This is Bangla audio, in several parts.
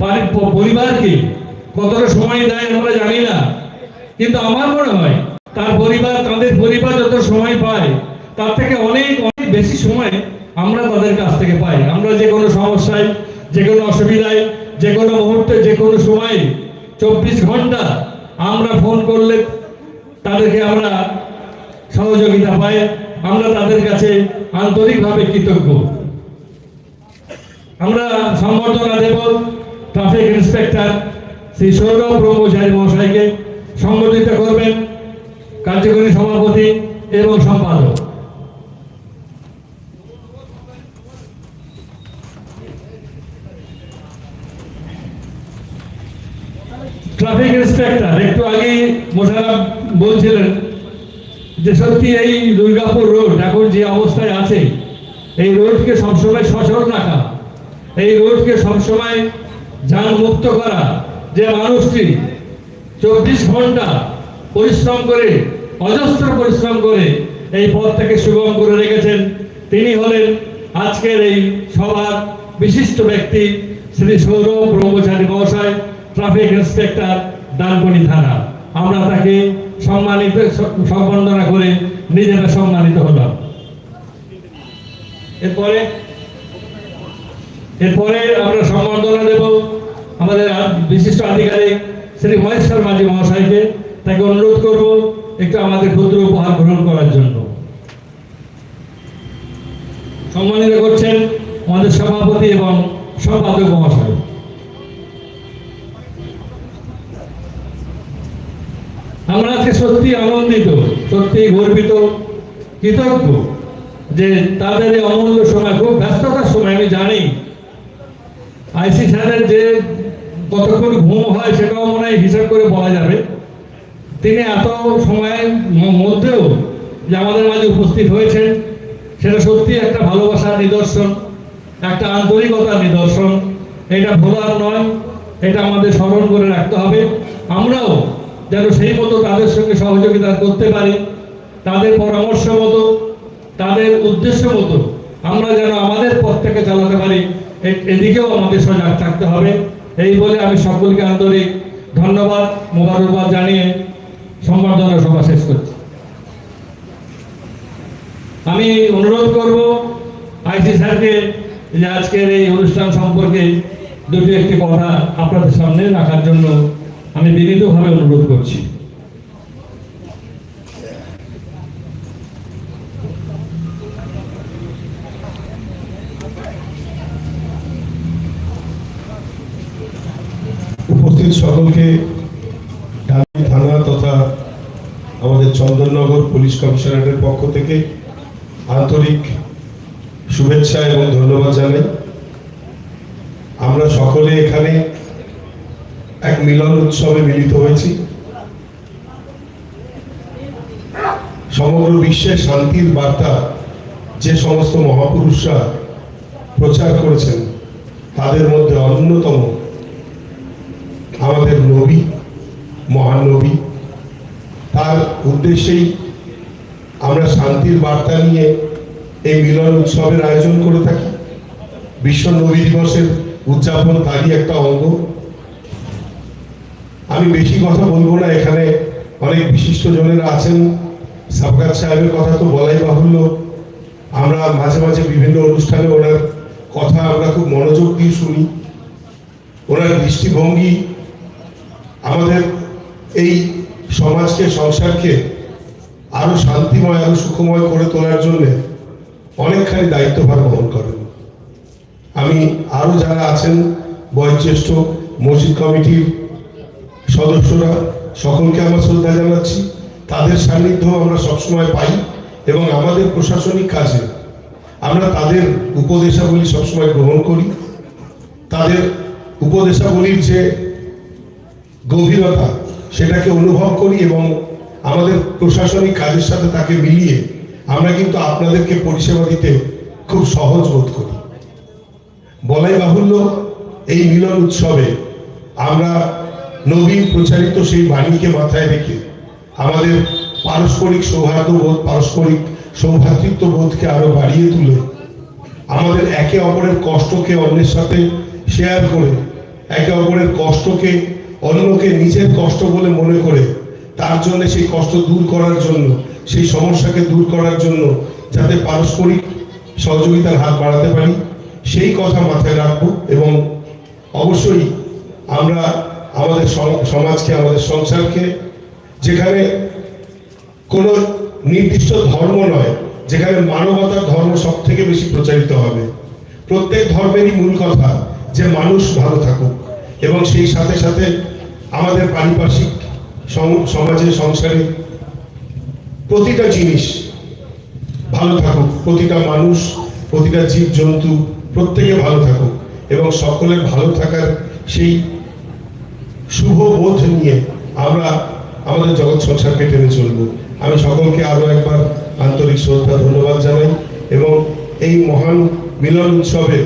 পারি- পরিবারকে কতটা সময় দেয় আমরা জানি না। কিন্তু আমার মনে হয় তার পরিবার, তাদের পরিবার যত সময় পায়, তার থেকে অনেক অনেক বেশি সময় আমরা তাদের কাছ থেকে পাই। আমরা যে কোনো সমস্যায়, যে কোনো অসুবিধায়, যে কোনো মুহূর্তে, যে কোনো সময় চব্বিশ ঘণ্টা আমরা ফোন করলে তাদেরকে আমরা সহযোগিতা পাই, আমরা তাদের কাছে আন্তরিকভাবে কৃতজ্ঞ। আমরা সম্বর্ধনা দেব। ট্রাফিক ইন্সপেক্টর শ্রী সৌরভ ব্রহ্মচারী মহাশয়কে সংগঠিত করবেন কার্যকরী সভাপতি এবং সম্পাদক। ট্রাফিক ইন্সপেক্টর, একটু আগেই মোশারফ বলছিলেন যে সত্যি এই দুর্গাপুর রোড, এখন যে অবস্থায় আছে, এই রোডকে সবসময় সচল রাখা, এই রোডকে সবসময় যান মুক্ত করা যে মানুষটি চব্বিশ ঘণ্টা পরিশ্রম করে, অজস্র পরিশ্রম করে এই পথটাকে সুগম করে রেখেছেন, তিনি হলেন আজকের এই সভার বিশিষ্ট ব্যক্তি শ্রী সৌরভ ব্রহ্মচারী মহাশয়, ট্রাফিক ইন্সপেক্টর ডানকুনি থানা। আমরা তাকে সম্মানিত, সম্বর্ধনা করে নিজেরা সম্মানিত হলাম। এরপরে এরপরে আমরা সম্বর্ধনা দেব। আমাদের বিশিষ্ট আধিকারিক শ্রী মহেশ্বর মাঝি মহাশয়কে তাকে অনুরোধ করব একটু আমাদের ক্ষুদ্র উপহার গ্রহণ করার জন্য। সম্মানিত করছেন আমাদের সভাপতি এবং সম্পাদক মহাশয়। আমরা আজকে সত্যি আনন্দিত, সত্যি গর্বিত, কৃতজ্ঞ যে তাদের অমূল্য সময়, খুব ব্যস্ততার সময়, আমি জানি। আইসি স্যারের যে কতক্ষণ ঘুম হয় সেটাও মনে হয় হিসাব করে বলা যাবে। তিনি এত সময়ের মধ্যেও যে আমাদের মাঝে উপস্থিত হয়েছেন, সেটা সত্যি একটা ভালোবাসার নিদর্শন, একটা আন্তরিকতার নিদর্শন। এটা ভোলার নয়, এটা আমাদের স্মরণ করে রাখতে হবে। আমরাও যেন সেই মতো তাদের সঙ্গে সহযোগিতা করতে পারি, তাদের পরামর্শ মতো, তাদের উদ্দেশ্য মতো আমরা যেন আমাদের পথটাকে চালাতে পারি। এদিকেও আমাদের সজাগ থাকতে হবে। এই বলে আমি সকলকে আন্তরিক ধন্যবাদ, মোবারকবাদ জানিয়ে সম্বর্ধনা সভা শেষ করছি। আমি অনুরোধ করব আইসি স্যারকে যে আজকের এই অনুষ্ঠান সম্পর্কে দুটি একটি কথা আপনাদের সামনে রাখার জন্য আমি বিনীতভাবে অনুরোধ করছি। উপস্থিত সকলকে থানা তথা আমাদের চন্দননগর পুলিশ কমিশনারের পক্ষ থেকে আন্তরিক শুভেচ্ছা এবং ধন্যবাদ জানাই। আমরা সকলে এখানে এক মিলন উৎসবে মিলিত হয়েছি। সমগ্র বিশ্বে শান্তির বার্তা যে সমস্ত মহাপুরুষরা প্রচার করেছেন, তাদের মধ্যে অন্যতম আমাদের নবী মহান নবী তার উদ্দেশ্যেই আমরা শান্তির বার্তা নিয়ে এই মিলন উৎসবের আয়োজন করে থাকি। বিশ্ব নবী দিবসের উদযাপন তারই একটা অঙ্গ। আমি বেশি কথা বলব না, এখানে অনেক বিশিষ্ট জনেরা আছেন। সাবকাত সাহেবের কথা তো বলাই বাহুল্য। আমরা মাঝে মাঝে বিভিন্ন অনুষ্ঠানে ওনার কথা আমরা খুব মনোযোগ দিয়ে শুনি। ওনার দৃষ্টিভঙ্গি আমাদের এই সমাজকে, সংসারকে আরও শান্তিময়, আরও সুখময় করে তোলার জন্য অনেকখানি দায়িত্বভার বহন করেন। আমি আরও যারা আছেন, বয়োজ্যেষ্ঠ মসজিদ কমিটির সদস্যরা, সকলকে আমার শ্রদ্ধা জানাচ্ছি। তাদের সান্নিধ্য আমরা সবসময় পাই এবং আমাদের প্রশাসনিক কাজে আমরা তাদের উপদেশাবলী সবসময় গ্রহণ করি। তাদের উপদেশাবলীর যে গভীরতা সেটাকে অনুভব করি এবং আমাদের প্রশাসনিক কাজের সাথে তাকে মিলিয়ে আমরা কিন্তু আপনাদেরকে পরিষেবা দিতে খুব সহজ বোধ করি। বলাই বাহুল্য, এই মিলন উৎসবে আমরা নবীন প্রচারিত সেই বাণীকে মাথায় রেখে আমাদের পারস্পরিক সৌহার্দ্যবোধ পারস্পরিক সৌভ্রাতৃত্ব বোধকে আরও বাড়িয়ে তুলে আমাদের একে অপরের কষ্টকে অন্যের সাথে শেয়ার করে, একে অপরের কষ্টকে অন্যকে নিজের কষ্ট বলে মনে করে, তার জন্য সেই কষ্ট দূর করার জন্য, সেই সমস্যাকে দূর করার জন্য যাতে পারস্পরিক সহযোগিতার হাত বাড়াতে পারি, সেই কথা মাথায় রাখব এবং অবশ্যই আমরা আমাদের সম- সমাজকে, আমাদের সংসারকে, যেখানে কোনো নির্দিষ্ট ধর্ম নয়, যেখানে মানবতার ধর্ম সব থেকে বেশি প্রচারিত হবে। প্রত্যেক ধর্মেরই মূল কথা যে মানুষ ভালো থাকুক এবং সেই সাথে সাথে আমাদের পারিপার্শ্বিক সম- সমাজে, সংসারে প্রতিটা জিনিস ভালো থাকুক, প্রতিটা মানুষ, প্রতিটা জীব জন্তু প্রত্যেকে ভালো থাকুক এবং সকলের ভালো থাকার সেই শুভ বোধ নিয়ে আমরা আমাদের জগৎ সংসারকে টেনে চলব। আমি সকলকে আরও একবার আন্তরিক শ্রদ্ধা, ধন্যবাদ জানাই এবং এই মহান মিলন উৎসবের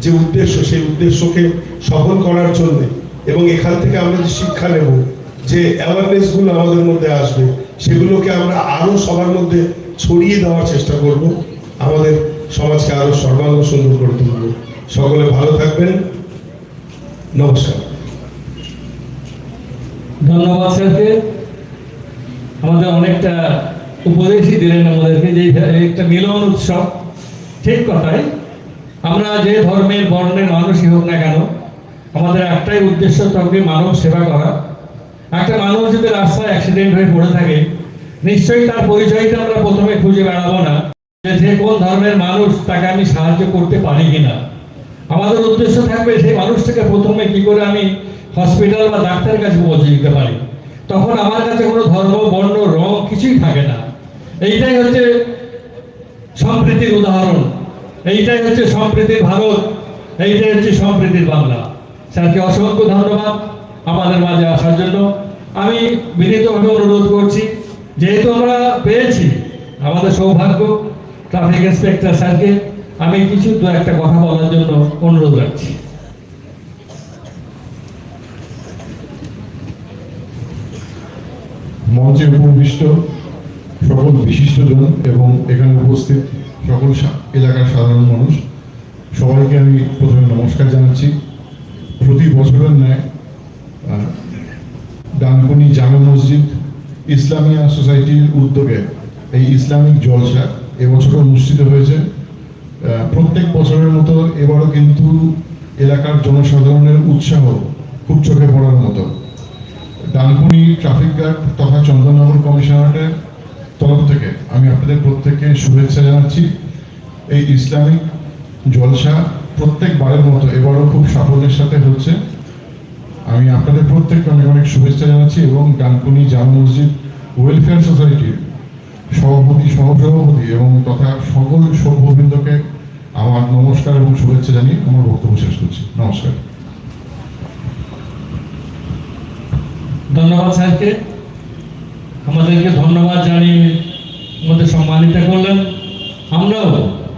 যে উদ্দেশ্য, সেই উদ্দেশ্যকে সফল করার জন্য এবং এখান থেকে আমরা যে শিক্ষা নেব, যে অ্যাওয়ারনেসগুলো আমাদের মধ্যে আসবে, সেগুলোকে আমরা আরও সবার মধ্যে ছড়িয়ে দেওয়ার চেষ্টা করব। আমাদের সমাজকে আরও সর্বাঙ্গ সুন্দর করে তুলব। সকলে ভালো থাকবেন। নমস্কার। ধন্যবাদ স্যারকে। আমাদের অনেকটা উপদেশই দিলেন আমাদেরকে যে একটা মিলন উৎসব। ঠিক কথাই। আমরা যে ধর্মের, বর্ণের মানুষই হোক না কেন আমাদের একটাই উদ্দেশ্য থাকবে মানব সেবা করা। একটা মানুষ যদি রাস্তায় অ্যাক্সিডেন্ট হয়ে পড়ে থাকে, নিশ্চয়ই তার পরিচয়টা আমরা প্রথমে খুঁজে বেড়াবো না। যে সে কোন ধর্মের মানুষ তাকে আমি সাহায্য করতে পারি কিনা। আমাদের উদ্দেশ্য থাকবে সেই মানুষটাকে প্রথমে কি করে আমি হসপিটাল বা ডাক্তারের কাছে পৌঁছে দিতে পারি। তখন আমার কাছে কোনো ধর্ম, বর্ণ, রং কিছুই থাকে না। এইটাই হচ্ছে সম্প্রীতির উদাহরণ। এইটাই হচ্ছে সম্প্রীতির ভারত। এইটাই হচ্ছে সম্প্রীতির বাংলা। স্যারকে অসংখ্য ধন্যবাদ আমাদের মাঝে আসার জন্য। আমি বিনীতভাবে অনুরোধ করছি, যেহেতু আমরা পেয়েছি আমাদের সৌভাগ্য ট্রাফিক ইন্সপেক্টর স্যারকে, আমি কিছু দু একটা কথা বলার জন্য অনুরোধ রাখছি। মঞ্চে উপবিষ্ট সকল বিশিষ্টজন এবং এখানে উপস্থিত সকল এলাকার সাধারণ মানুষ, সবাইকে আমি প্রথমে নমস্কার জানাচ্ছি। প্রতি বছরের ন্যায় ডানকুনি জামে মসজিদ ইসলামিয়া সোসাইটির উদ্যোগে এই ইসলামিক জলসা এবছর অনুষ্ঠিত হয়েছে। প্রত্যেক বছরের মতো এবারও কিন্তু এলাকার জনসাধারণের উৎসাহ খুব চোখে পড়ার মতো। ডানকুনি ট্রাফিক গার্ড তথা চন্দননগর কমিশনারেটের তরফ থেকে আমি আপনাদের প্রত্যেককে শুভেচ্ছা জানাচ্ছি। এই ইসলামিক জলসা প্রত্যেকবারের মতো এবারও খুব সাফল্যের সাথে হচ্ছে। আমি আপনাদের প্রত্যেককে অনেক অনেক শুভেচ্ছা জানাচ্ছি এবং ডানকুনি জাম মসজিদ ওয়েলফেয়ার সোসাইটির সভাপতি, সহসভাপতি এবং তথা সকল সভ্যবৃন্দকে আমার নমস্কার এবং শুভেচ্ছা জানিয়ে আমার বক্তব্য শেষ করছি। নমস্কার। ধন্যবাদ স্যারকে। আমাদেরকে ধন্যবাদ জানিয়ে আমাদের সম্মানিত করলেন। আমরাও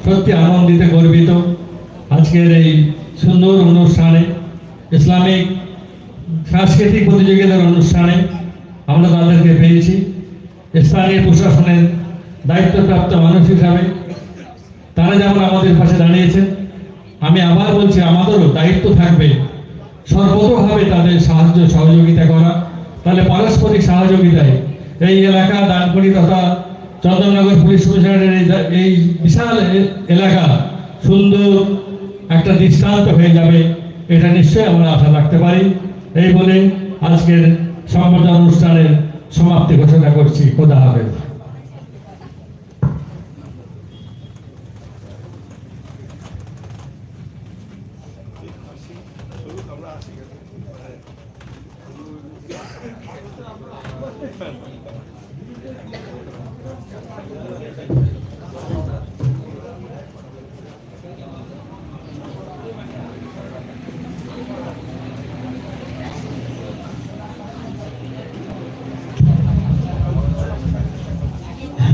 সত্যি আনন্দিত, গর্বিত। আজকের এই সুন্দর অনুষ্ঠানে, ইসলামিক, সাংস্কৃতিক প্রতিযোগিতার অনুষ্ঠানে আমরা তাদেরকে পেয়েছি। স্থানীয় প্রশাসনের দায়িত্বপ্রাপ্ত মানুষ হিসাবে তারা যেমন আমাদের পাশে দাঁড়িয়েছেন, আমি আবার বলছি আমাদেরও দায়িত্ব থাকবে সর্বতভাবে তাদের সাহায্য, সহযোগিতা করা। তাহলে পারস্পরিক সহযোগিতায় এই এলাকা দানকুড়ি তথা চন্দননগর পুলিশ কমিশনারের এই বিশাল এলাকা সুন্দর একটা দৃষ্টান্ত হয়ে যাবে। এটা নিশ্চয়ই আমরা আশা রাখতে পারি। এই বলে আজকের সংবর্ধনা অনুষ্ঠানের সমাপ্তি ঘোষণা করছি। খোদা হাফেজ।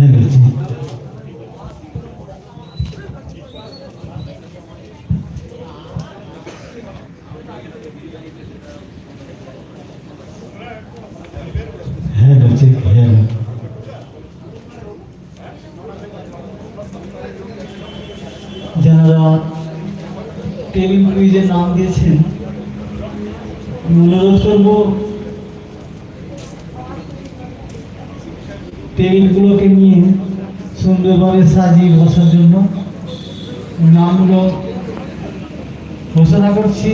হ্যাঁ ঠিক হ্যাঁ যারা টেবিল কুইজের নাম দিয়েছেন অনুরোধ করব টেবিলগুলোকে নিয়ে সুন্দরভাবে সাজিয়ে বসার জন্য নামগুলো ঘোষণা করছি।